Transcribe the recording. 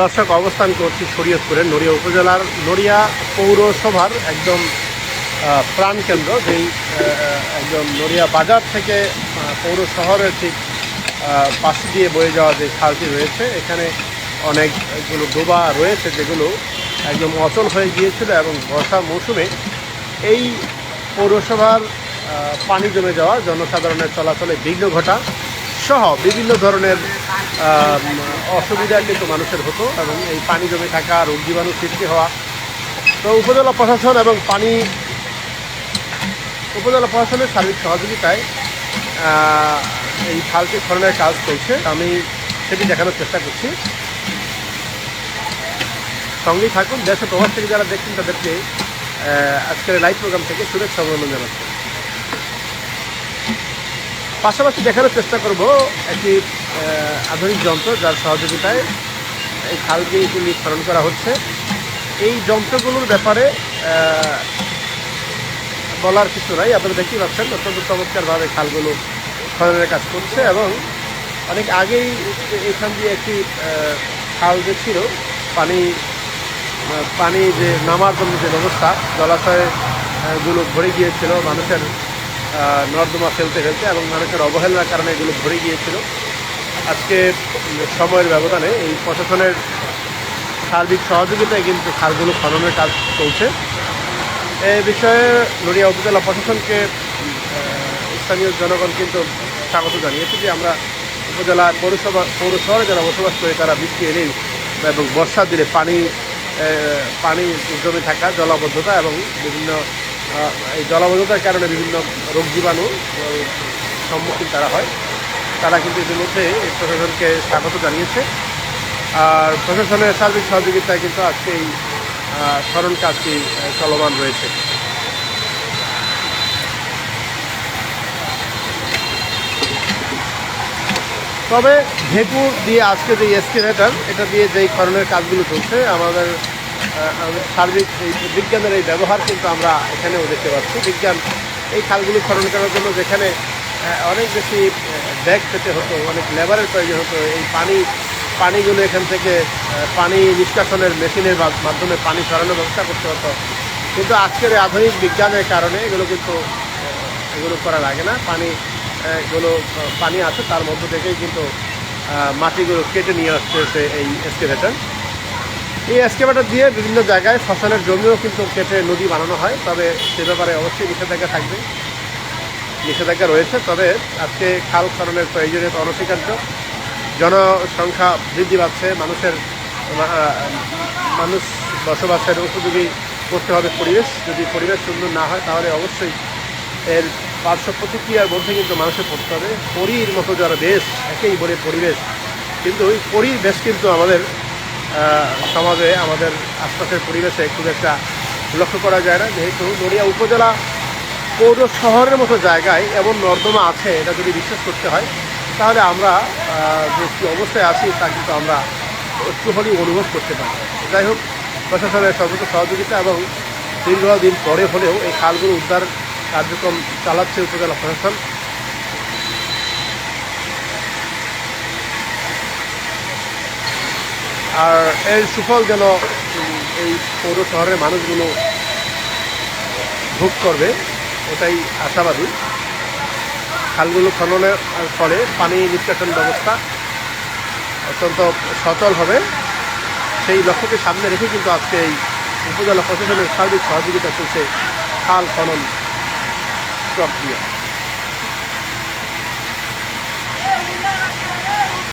দর্শক, অবস্থান করছি শরীয়তপুরের নড়িয়া উপজেলার নড়িয়া পৌরসভার একদম প্রাণকেন্দ্র যেই একদম নড়িয়া বাজার থেকে পৌর শহরের ঠিক পাশে দিয়ে বয়ে যাওয়া যে খালটি রয়েছে, এখানে অনেকগুলো ডোবা রয়েছে যেগুলো একদম অচল হয়ে গিয়েছিল এবং বর্ষা মৌসুমে এই পৌরসভার পানি জমে যাওয়া, জনসাধারণের চলাচলে বিঘ্ন ঘটা সহ বিভিন্ন ধরনের অসুবিধা কিন্তু মানুষের হতো এবং এই পানি জমে থাকা, রোগ জীবাণু সৃষ্টি হওয়া। তো উপজেলা প্রশাসন এবং পানি উপজেলা প্রশাসনের সার্বিক সহযোগিতায় এই খালটি খননের কাজ চলছে। আমি সেটি দেখানোর চেষ্টা করছি। সঙ্গেই থাকুন দেশের প্রবাস থেকে যারা দেখছেন তাদেরকে আজকের লাইভ প্রোগ্রাম থেকে শুভেচ্ছা অভিনন্দন জানাচ্ছি। পাশাপাশি দেখানোর চেষ্টা করব একটি আধুনিক যন্ত্র যার সহযোগিতায় এই খালকে এগুলি খনন করা হচ্ছে। এই যন্ত্রগুলোর ব্যাপারে বলার কিছু নাই। আপনারা দেখতেই পাচ্ছেন অত্যন্ত চমৎকারভাবে খালগুলো খননের কাজ করছে এবং অনেক আগেই এখান দিয়ে একটি খাল যে ছিল পানি পানি যে নামার জন্য যে ব্যবস্থা জলাশয় আহ, গুলো ভরে গিয়েছিল মানুষের নর্দমা ফেলতে ফেলতে এবং মানুষের অবহেলার কারণে এগুলো ভরে গিয়েছিল। আজকে সময়ের ব্যবধানে এই প্রশাসনের সার্বিক সহযোগিতায় কিন্তু খালগুলো খননের কাজ চলছে। এ বিষয়ে নড়িয়া উপজেলা প্রশাসনকে স্থানীয় জনগণ কিন্তু স্বাগত জানিয়েছে যে আমরা উপজেলা পৌরসভা, পৌর শহরে যারা বসবাস করে তারা বৃষ্টি এলেই এবং বর্ষা দিলে পানি পানি জমে থাকা, জলাবদ্ধতা এবং বিভিন্ন এই জলাবদ্ধতার কারণে বিভিন্ন রোগ জীবাণু সম্মুখীন তারা হয়। তারা কিন্তু ইতিমধ্যে এই প্রশাসনকে স্বাগত জানিয়েছে। আর প্রশাসনের সার্বিক সহযোগিতায় কিন্তু আজকে এই স্মরণ কাজটি চলমান রয়েছে। তবে ভেপুর দিয়ে আজকে যে এসটিভেটার এটা দিয়ে যেই খননের কাজগুলো চলছে আমাদের সার্বিক এই বিজ্ঞানের এই ব্যবহার কিন্তু আমরা এখানেও দেখতে পাচ্ছি। বিজ্ঞান এই খালগুলো খনন করার জন্য যেখানে অনেক বেশি ব্যাগ পেতে হতো, অনেক লেবারের প্রয়োজন হতো, এই পানি, পানিগুলো এখান থেকে পানি নিষ্কাশনের মেশিনের মাধ্যমে পানি সরানোর ব্যবস্থা করতে হতো। কিন্তু আজকের আধুনিক বিজ্ঞানের কারণে এগুলো কিন্তু এগুলো করা লাগে না। পানি এগুলো পানি আছে, তার মধ্য থেকেই কিন্তু মাটিগুলো কেটে নিয়ে আসতেছে এই এক্সকেভেটার। এই এক্সকেভেটার দিয়ে বিভিন্ন জায়গায় ফসলের জমিও কিন্তু কেটে নদী বানানো হয়, তবে সে ব্যাপারে অবশ্যই নিষেধাজ্ঞা থাকবে। নিষেধাজ্ঞা রয়েছে, তবে আজকে খাল খননের প্রয়োজনীয়তা অনস্বীকার্য। জনসংখ্যা বৃদ্ধি পাচ্ছে, মানুষের মানুষ বসবাসের উপযোগী করতে হবে পরিবেশ। যদি পরিবেশ সুন্দর না হয়, তাহলে অবশ্যই এর পার্শ্ব প্রতিক্রিয়ার মধ্যে কিন্তু মানুষের পড়তে হবে। পরীর মতো যারা দেশ, একেই বলে পরিবেশ। কিন্তু ওই পরীর দেশ কিন্তু আমাদের সমাজে, আমাদের আশপাশের পরিবেশে খুব একটা লক্ষ্য করা যায় না। যেহেতু নড়িয়া উপজেলা পৌর শহরের মতো জায়গায় এমন নর্দমা আছে, এটা যদি বিশ্বাস করতে হয়, তাহলে আমরা যে কী অবস্থায় আছি, তা কিন্তু আমরা একটু হলেও অনুভব করতে পারি। যাই হোক, প্রশাসনের সর্বোচ্চ সহযোগিতা এবং দীর্ঘদিন পরে হলেও এই খালগুলো উদ্ধার কার্যক্রম চালাচ্ছে উপজেলা প্রশাসন। আর এর সুফল যেন এই পৌর শহরের মানুষগুলো ভোগ করবে ওটাই আশাবাদী। খালগুলো খননের ফলে পানি নিষ্কাশন ব্যবস্থা অত্যন্ত সচল হবে। সেই লক্ষ্যকে সামনে রেখে কিন্তু আজকে এই উপজেলা প্রশাসনের সার্বিক সহযোগিতা চলছে খাল খনন প্রক্রিয়া।